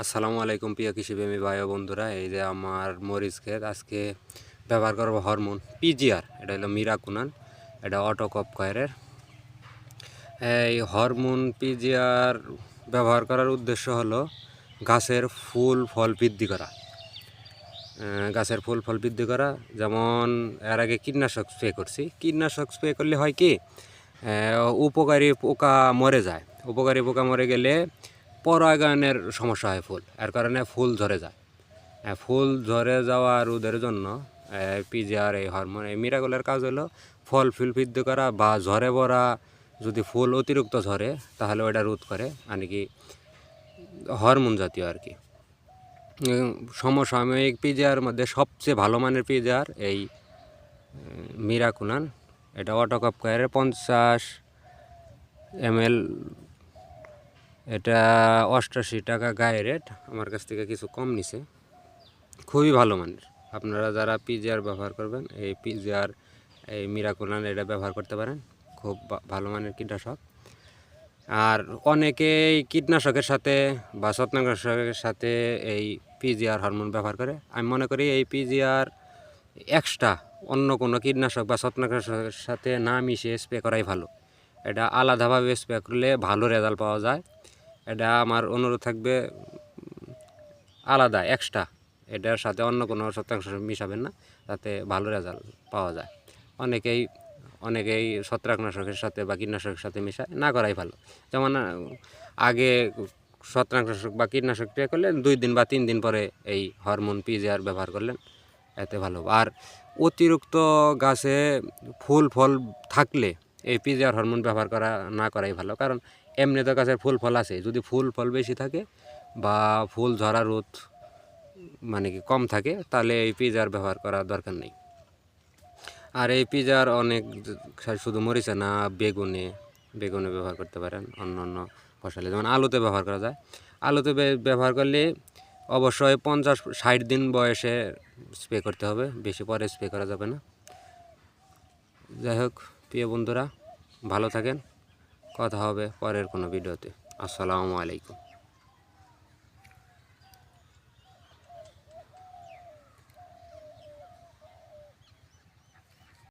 আসসালামু আলাইকুম প্রিয় কৃষিপ্রেমী ভাই ও বন্ধুরা, এই যে আমার মরিচ ক্ষেত, আজকে ব্যবহার করব হরমোন পিজিআর, এটা হলো মিরাকুনান, এটা অটো কপ কয়ারের এই হরমোন পিজিআর ব্যবহার করার উদ্দেশ্য হলো গাছের ফুল ফল বৃদ্ধি করা। গাছের ফুল ফল বৃদ্ধি করা, যেমন এর আগে কীটনাশক স্প্রে করছি। কীটনাশক স্প্রে করলে হয় কি? উপকারী পোকা মরে যায়। উপকারী পোকা মরে গেলে পরাগায়নের সমস্যা হয় ফুল। এর কারণে ফুল ঝরে যায়। ফুল ঝরে যাওয়া রোধের জন্য পিজিআর, এই হরমোন, এই মিরাগলের কাজ হলো ফল ফুল বৃদ্ধি করা বা ঝরে পড়া যদি ফুল অতিরিক্ত ঝরে, তাহলে ওটা রোধ করে মানে কি, হরমোন জাতীয় আর কি। সমসাময়িক পিজার মধ্যে সবচেয়ে ভালো মানের পিজার এই মিরাকুনান এটা অটোকাপ কয়ারের পঞ্চাশ এমএল এটা অষ্টাশি টাকা গায়ে রেট আমার কাছ থেকে কিছু কম নিছে। খুবই ভালো মানের। আপনারা যারা পিজিআর ব্যবহার করবেন, এই পিজিআর এই মিরাকুলান এটা ব্যবহার করতে পারেন। খুব ভালো মানের কীটনাশক। আর অনেকেই কীটনাশকের সাথে বা ছত্রাকনাশকের সাথে এই পিজিআর হরমোন ব্যবহার করে। আমি মনে করি এই পিজিআর এক্সট্রা অন্য কোনো কীটনাশক বা ছত্রাকনাশকের সাথে না মিশিয়ে স্প্রে করাই ভালো। এটা আলাদাভাবে স্প্রে করলে ভালো রেজাল্ট পাওয়া যায়। এটা আমার অনুরোধ থাকবে, আলাদা এক্সট্রা এটার সাথে অন্য কোনো ছত্রাকনাশক মিশাবেন না তাতে ভালো রেজাল্ট পাওয়া যায়। অনেকেই অনেকেই ছত্রাকনাশকের সাথে বা কীটনাশকের সাথে মেশায়, না করাই ভালো। যেমন, আগে ছত্রাকনাশক বা কীটনাশক স্প্রে করলেন, দুই দিন বা তিন দিন পরে এই হরমোন পিজিআর ব্যবহার করলেন, এতে ভালো। আর অতিরিক্ত গাছে ফুল ফল থাকলে এই পিজিআর হরমোন ব্যবহার করা না করাই ভালো, কারণ এমনি তো গাছের ফুল ফল আছে। যদি ফুল ফল বেশি থাকে বা ফুল ঝরা রোদ মানে কি কম থাকে, তাহলে এই পিজার ব্যবহার করার দরকার নেই। আর এই পিজার অনেক শুধু মরিচে না, বেগুনে বেগুনে ব্যবহার করতে পারেন। অন্য অন্য ফসলে যেমন আলুতে ব্যবহার করা যায়। আলুতে ব্যবহার করলে অবশ্যই পঞ্চাশ ষাট দিন বয়সে স্প্রে করতে হবে, বেশি পরে স্প্রে করা যাবে না। যাই হোক, প্রিয় বন্ধুরা, ভালো থাকেন। কথা হবে পরের কোনো ভিডিওতে। আসসালামু আলাইকুম।